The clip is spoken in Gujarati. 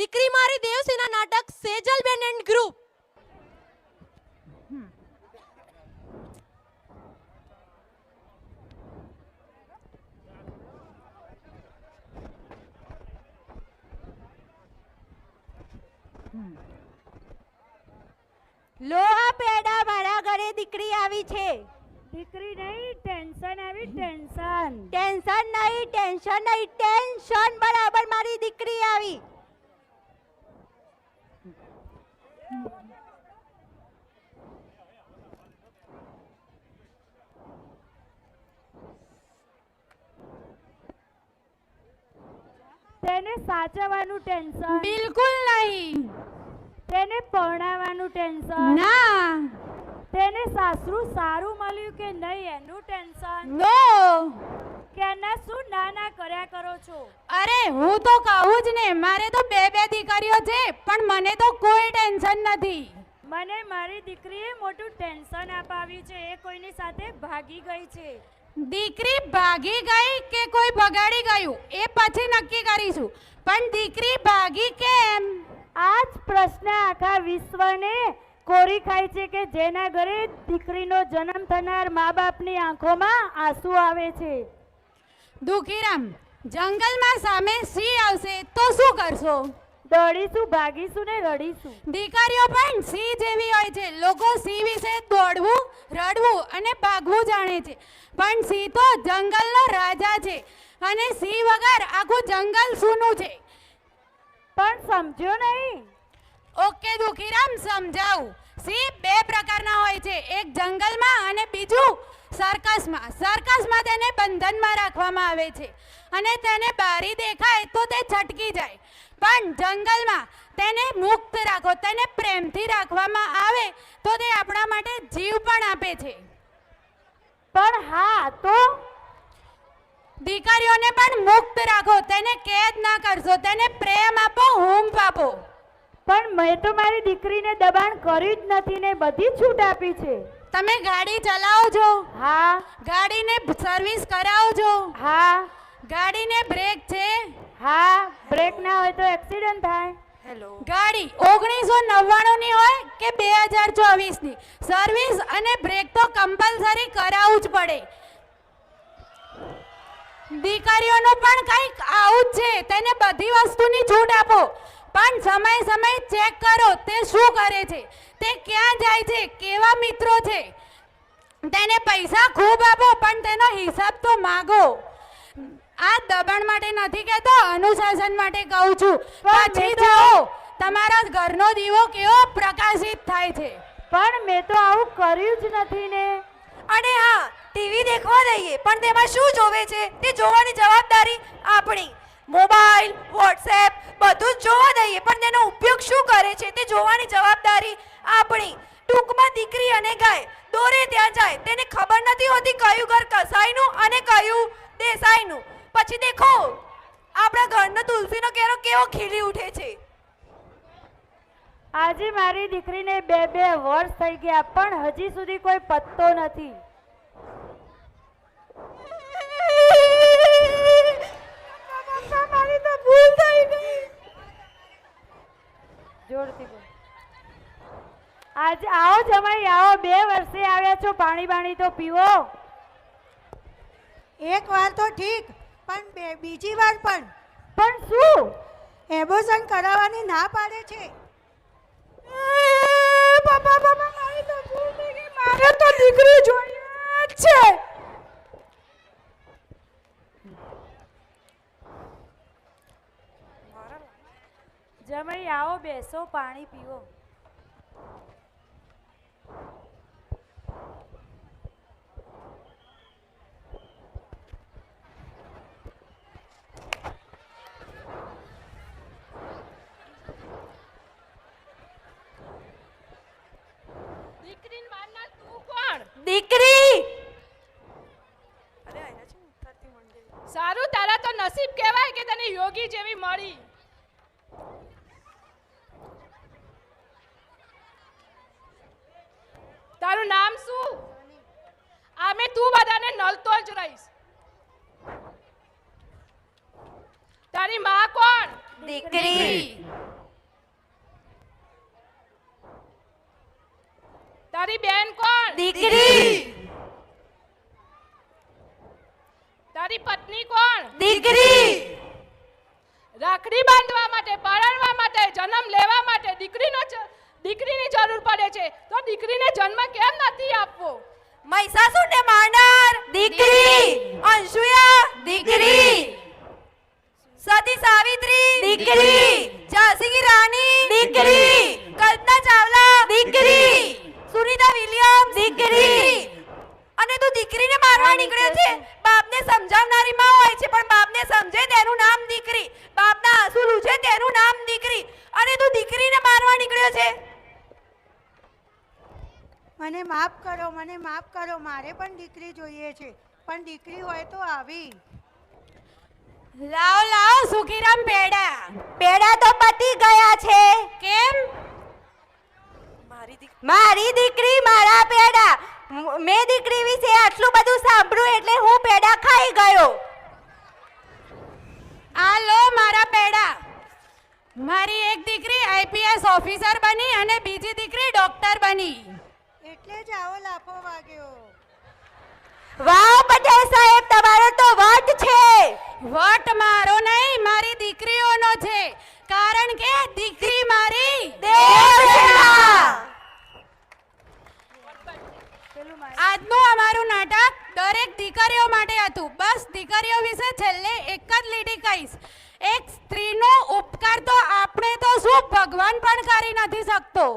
દીકરી મારી દેવસેના નાટક સેજલબેન એન્ડ ગ્રુપ. લોહા પેડા મારા ઘરે દીકરી આવી છે. દીકરી નહીં ટેન્શન આવી ટેન્શન. ટેન્શન નહીં ટેન્શન નહીં ટેન્શન બરાબર મારી દીકરી આવી. તેને સાચવવાનું ટેન્શન. બિલકુલ નહીં. તેને પરણાવવાનું ટેન્શન. ના. તેને સાસરું સારું મળ્યું કે નહીં એનું ટેન્શન? નો કે એના શું ના ના કર્યા કરો છો? અરે હું તો કહું જ ને મારે તો બે બે દીકરીઓ છે પણ મને તો કોઈ ટેન્શન નથી. મને મારી દીકરીએ મોટું ટેન્શન અપાવ્યું છે એ કોઈની સાથે ભાગી ગઈ છે. દીકરી ભાગી ગઈ કે કોઈ બગાડી ગયું એ પછી નક્કી કરીશું. પણ દીકરી ભાગી કેમ? આ જ પ્રશ્ન આખા વિશ્વને કોરી ખાય છે કે જેના ઘરે દીકરીનો જન્મ થનાર મા બાપની આંખોમાં આંસુ આવે છે? દુખીરામ જંગલમાં સામે સિંહ આવશે તો શું કરશો? દોડીશું ભાગીશું ને રડીશું. દીકરીઓ પણ સિંહ જેવી હોય છે. લોકો સિંહ વિશે દોડવું રડવું અને ભાગવું જાણે છે. પણ સિંહ તો જંગલનો રાજા છે અને સિંહ વગર આખું જંગલ સૂનું છે. પણ સમજ્યો નહીં? ઓકે દુખીરામ સમજાવું. સિંહ બે પ્રકારના હોય છે. એક જંગલમાં અને બીજું સર્કસમાં. સર્કસમાં તેને બંધનમાં રાખવામાં આવે છે. અને તેને બારી દેખાય તો તે છટકી જાય. પણ જંગલમાં તેને મુક્ત રાખો તેને પ્રેમથી રાખવામાં આવે તો તે આપણા માટે જીવ પણ આપે છે. પણ હા તો? દીકરીઓને પણ મુક્ત રાખો તેને કેદ ના કરશો તેને પ્રેમ આપો હુંફ આપો. પણ મેં તો મારી દીકરીને દબાણ કર્યું જ નથી ને બધી છૂટ આપી છે. તમે ગાડી ચલાવો છો હા. ગાડીને સર્વિસ કરાવો છો હા. ગાડીને બ્રેક છે. હા. બ્રેક ના હોય તો એક્સિડન્ટ થાય. હેલો ગાડી ઓગણીસો નવ્વાણું ની હોય કે બે હજાર ચોવીસની સર્વિસ અને બ્રેક તો કમ્પલસરી કરાવવું જ પડે. દીકરીઓનું પણ કંઈક આવું જ છે. તેને બધી વસ્તુની છૂટ આપો. પણ સમય સમય ચેક કરો તે શું કરે છે? તે ક્યાં જાય છે? કેવા મિત્રો છે? તેને પૈસા ખૂબ આપો પણ તેનો હિસાબ તો માગો. આ દબાણ માટે નથી કહેતો અનુશાસન માટે કહું છું. પછી જાઓ તમારા ઘરનો દીવો કેવો પ્રકાશિત થાય છે? પણ મેં તો આવું કર્યું જ નથી ને. અને હા ટીવી દેખવા દઈએ પણ તેમાં શું જોવે છે? તે જોવાની જવાબદારી આપણી. મોબાઈલ, વોટ્સએપ, બધું જોવા દઈએ. પણ તેનો ઉપયોગ શું કરે છે તે જોવાની જવાબદારી આપણી. ટૂંકમાં દીકરી અને ગાય દોરે ત્યાં જાય. તેને ખબર નથી હોતી કયું ઘર કસાઈનું અને કયું દેસાઈનું. પછી દેખો, આપણા ઘરનો તુલસીનો કેરો કેવો ખીલી ઉઠે છે. આજે મારી દીકરીને બે બે વર્ષ થઈ ગયા, પણ હજી સુધી કોઈ પત્તો નથી મારી તો ભૂલ થઈ ગઈ જોરથી બોલ. આજે આવો જમાઈ આવો. બે વર્ષે આવ્યા છો પાણી બાણી તો પીવો. એક વાર તો ઠીક પણ બે બીજી વાર પણ. પણ શું? એબોઝન કરાવવાની ના પાડે છે બાપા બાપા મારી તો ભૂલ થઈ ગઈ મારે તો દીકરી જોઈએ જ છે જમાઈ આવો બેસો પાણી પીવો. દીકરીને મારનાર તું કોણ? દીકરી! સારું તારા તો નસીબ કહેવાય કે તને યોગી જેવી મળી. તારું નામ શું? આમે તું બધાને નલતો જ રહીશ. તારી માં કોણ? દીકરી. તારી બેન કોણ? છે તો દીકરીને જન્મ કેમ નથી આપવો? મહિષાસુરને મારનાર દીકરી અંશુયા દીકરી. સતી સાવિત્રી દીકરી. ઝાંસી રાણી દીકરી. કલ્પના ચાવલા દીકરી. સુનિતા વિલિયમ્સ દીકરી. અને તું દીકરીને મારવા નીકળ્યો છે. બાપને સમજાવનારી માં હોય છે પણ બાપને સમજે તેનું નામ દીકરી. બાપના આંસુ લૂછે તેનું નામ દીકરી. અને તું દીકરીને મારવા નીકળ્યો છે? મને માફ કરો મને માફ કરો મારે પણ દીકરી જોઈએ છે. પણ દીકરી હોય તો આવી. લાવો લાવ સુખીરામ પેડા. પેડા તો પતી ગયા છે. કેમ? મારી દીકરી મારા પેડા. મ- દીકરી વિશે આટલું બધું સાંભળ્યું એટલે હું પેડા ખાઈ ગયો. આ લો મારા પેડા. મારી એક દીકરી આઈપીએસ ઓફિસર બની અને બીજી દીકરી ડોક્ટર બની. એટલે જ આવો લાફો વાગ્યો વાહ પટેલ સાહેબ તમારો તો વટ છે. વટ મારો નહીં મારી દીકરીઓનો છે. કારણ કે દીકરી મારી આજનું અમારું નાટક દરેક દીકરીઓ માટે હતું. બસ દીકરીઓ વિશે છેલ્લે એક જ લીટી કહીશ. એક સ્ત્રીનો ઉપકાર તો આપણે તો શું ભગવાન પણ કરી નથી શકતો.